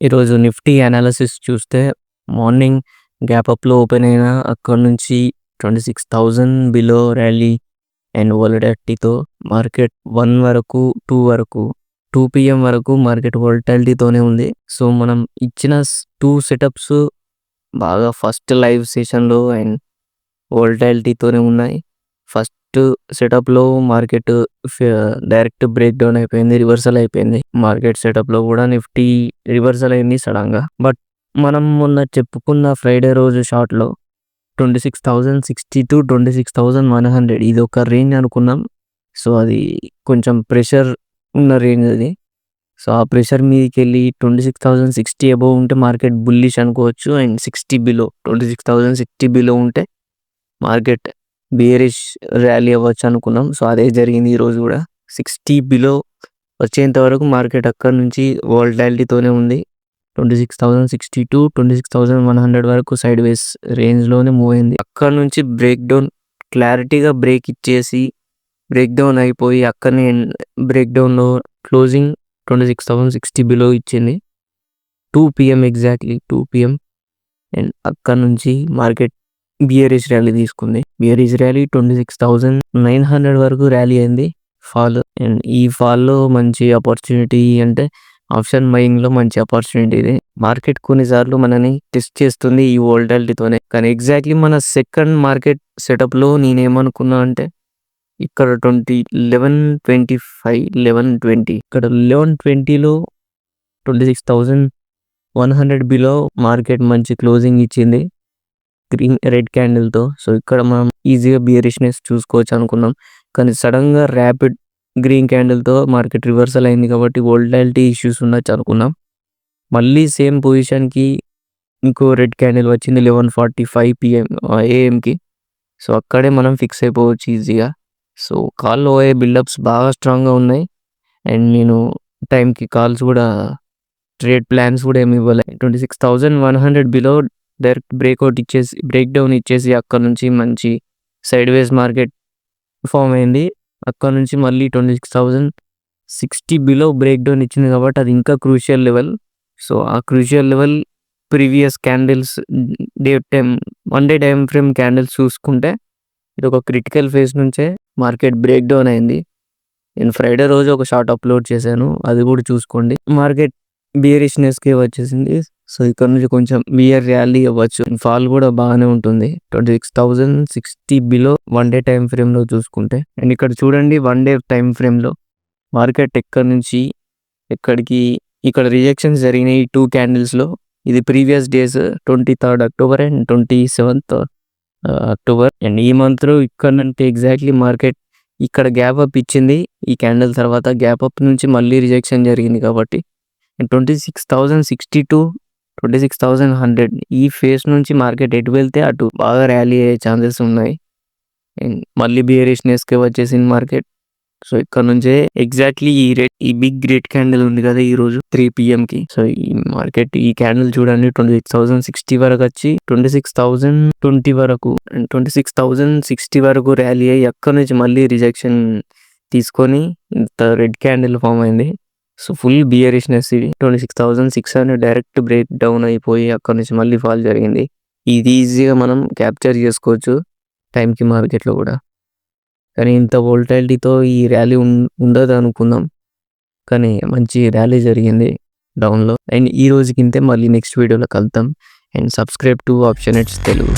ఈరోజు Nifty analysis చూస్తే morning gap అప్‌లో ఓపెన్ అయిన అక్కడి నుంచి 26,000 బిలో ర్యాలీ అండ్ వోలటాలిటీతో మార్కెట్ వన్ వరకు, టూ వరకు టూ పీఎం వరకు మార్కెట్ వోలటాలిటీతోనే ఉంది. సో, మనం ఇచ్చిన టూ సెటప్స్ బాగా ఫస్ట్ లైవ్ సెషన్‌లో అండ్ వోలటాలిటీతోనే ఉన్నాయి. ఫస్ట్ సెటప్‌లో మార్కెట్ డైరెక్ట్ బ్రేక్ డౌన్ అయిపోయింది. రివర్సల్ అయిపోయింది. మార్కెట్ సెటప్‌లో కూడా నిఫ్టీ రివర్సల్ అయింది సడెన్‌గా. బట్ మనం మొన్న చెప్పుకున్న ఫ్రైడే రోజు షాట్లో twenty six thousand sixty two twenty six thousand one hundred ఇది ఒక రేంజ్ అనుకున్నాం. సో, అది కొంచెం ప్రెషర్ ఉన్న రేంజ్ అది. సో, ఆ ప్రెషర్ మీదికెళ్ళి 26,060 అబోవ్ ఉంటే మార్కెట్ బుల్లిష్ అనుకోవచ్చు. అండ్ 60 బిలో 26,060 బిలో ఉంటే మార్కెట్ బియరిష్ ర్యాలీ అవ్వచ్చు అనుకున్నాం. సో, అదే జరిగింది ఈరోజు కూడా. 60 బిలో వచ్చేంత వరకు మార్కెట్ అక్కడి నుంచి వోలటాలిటీతోనే ఉంది. 26,060-26,100 వరకు సైడ్ వేస్ రేంజ్‌లోనే మూవ్ అయింది. అక్కడి నుంచి బ్రేక్ డౌన్ క్లారిటీగా బ్రేక్ ఇచ్చేసి బ్రేక్ డౌన్ అయిపోయి అక్కడనే బ్రేక్ డౌన్‌లో క్లోజింగ్ 26,060 బిలో ఇచ్చింది. Two PM exactly two PM and అక్కడి నుంచి మార్కెట్ బియరిష్ ర్యాలీ తీసుకుంది. బియరిష్ ర్యాలీ 26,900 వరకు ర్యాలీ అయింది. ఫాల్ అండ్ ఈ ఫాల్‌లో మంచి ఆపర్చునిటీ అంటే ఆప్షన్ బయింగ్‌లో మంచి ఆపర్చునిటీ ఇది. మార్కెట్ కొన్నిసార్లు మనల్ని టెస్ట్ చేస్తుంది ఈ వోలటాలిటీతోనే. కానీ ఎగ్జాక్ట్‌లీ మన సెకండ్ మార్కెట్ సెటప్‌లో నేనేమనుకున్నా అంటే ఇక్కడ 20 1125 1120 ఇక్కడ 1120లో 26,100 బిలో మార్కెట్ మంచి క్లోజింగ్ ఇచ్చింది. గ్రీన్ రెడ్ క్యాండిల్‌తో. సో, ఇక్కడ మనం ఈజీగా బియరిష్‌నెస్ చూసుకోవచ్చు అనుకున్నాం. కానీ సడన్గా ర్యాపిడ్ గ్రీన్ క్యాండిల్‌తో మార్కెట్ రివర్సల్ అయింది కాబట్టి వోల్టాలిటీ ఇష్యూస్ ఉండొచ్చు అనుకున్నాం. మళ్ళీ సేమ్ పొజిషన్‌కి ఇంకో రెడ్ క్యాండిల్ వచ్చింది లెవెన్ ఫార్టీ ఫైవ్ పిఎం ఏఎంకి. సో, అక్కడే మనం ఫిక్స్ అయిపోవచ్చు ఈజీగా. సో, కాల్‌లో అయ్యే బిల్డప్స్ బాగా స్ట్రాంగ్‌గా ఉన్నాయి. అండ్ నేను టైంకి కాల్స్ కూడా ట్రేడ్ ప్లాన్స్ కూడా ఏమి ఇవ్వలే. 26,100 బిలో డైరెక్ట్ బ్రేక్అవుట్ ఇచ్చేసి బ్రేక్ డౌన్ ఇచ్చేసి అక్కడి నుంచి మంచి సైడ్ వేస్ మార్కెట్ ఫార్మ్ అయింది. అక్కడి నుంచి మళ్ళీ 26,060 బిలో బ్రేక్ డౌన్ ఇచ్చింది కాబట్టి అది ఇంకా క్రూషియల్ లెవెల్. సో, ఆ crucial level previous candles day time one day time frame candles చూసుకుంటే ఇది ఒక క్రిటికల్ ఫేజ్ నుంచే మార్కెట్ బ్రేక్ డౌన్ అయింది. నేను ఫ్రైడే రోజు ఒక షార్ట్ అప్‌లోడ్ చేశాను. అది కూడా చూసుకోండి. మార్కెట్ బియరిష్‌నెస్‌కే వచ్చేసింది. సో, ఇక్కడ నుంచి కొంచెం బియర్ ర్యాలీ అవ్వచ్చు. ఫాల్ కూడా బాగానే ఉంటుంది. 26,060 బిలో వన్ డే టైమ్ ఫ్రేమ్‌లో చూసుకుంటే అండ్ ఇక్కడ చూడండి వన్ డే టైమ్ ఫ్రేమ్‌లో మార్కెట్ ఎక్కడి నుంచి ఎక్కడికి ఇక్కడ రిజెక్షన్స్ జరిగినాయి 2 క్యాండిల్స్‌లో. ఇది previous days 23 October and twenty seventh October and ఈ మంత్‌లో ఇక్కడ నుండి ఎగ్జాక్ట్‌లీ మార్కెట్ ఇక్కడ గ్యాప్ అప్ ఇచ్చింది. ఈ క్యాండిల్ తర్వాత గ్యాప్ అప్ నుంచి మళ్ళీ రిజెక్షన్ జరిగింది కాబట్టి 26,060-26,100 ఈ ఫేస్ నుంచి మార్కెట్ ఎటు వెళ్తే అటు బాగా ర్యాలీ అయ్యే ఛాన్సెస్ ఉన్నాయి. అండ్ మళ్ళీ బియరిష్‌నెస్‌కే వచ్చేసింది మార్కెట్. సో, ఇక్కడ నుంచే ఎగ్జాక్ట్‌లీ ఈ రెడ్ ఈ బిగ్ రెడ్ క్యాండిల్ ఉంది కదా ఈరోజు 3 పీఎంకి. సో, ఈ మార్కెట్ ఈ క్యాండిల్ చూడండి 26,060 వరకు వచ్చి 26,020 వరకు అండ్ 26,060 వరకు ర్యాలీ అయ్యి అక్కడి నుంచి మళ్ళీ రిజెక్షన్ తీసుకొని ఇంత రెడ్ క్యాండిల్ ఫార్మ్ అయింది. సో, ఫుల్ బియరిష్‌నెస్ ఇది. 26,600 డైరెక్ట్ బ్రేక్ డౌన్ అయిపోయి అక్కడ నుంచి మళ్ళీ ఫాల్ జరిగింది. ఇది ఈజీగా మనం క్యాప్చర్ చేసుకోవచ్చు టైంకి మార్కెట్‌లో కూడా. కానీ ఇంత వోల్టాలిటీతో ఈ ర్యాలీ ఉండదు అనుకుందాం కానీ మంచి ర్యాలీ జరిగింది డౌన్‌లో. అండ్ ఈ రోజుకి ఇంతే మళ్ళీ నెక్స్ట్ వీడియోలో కలుద్దాం. And subscribe to option it's Telugu.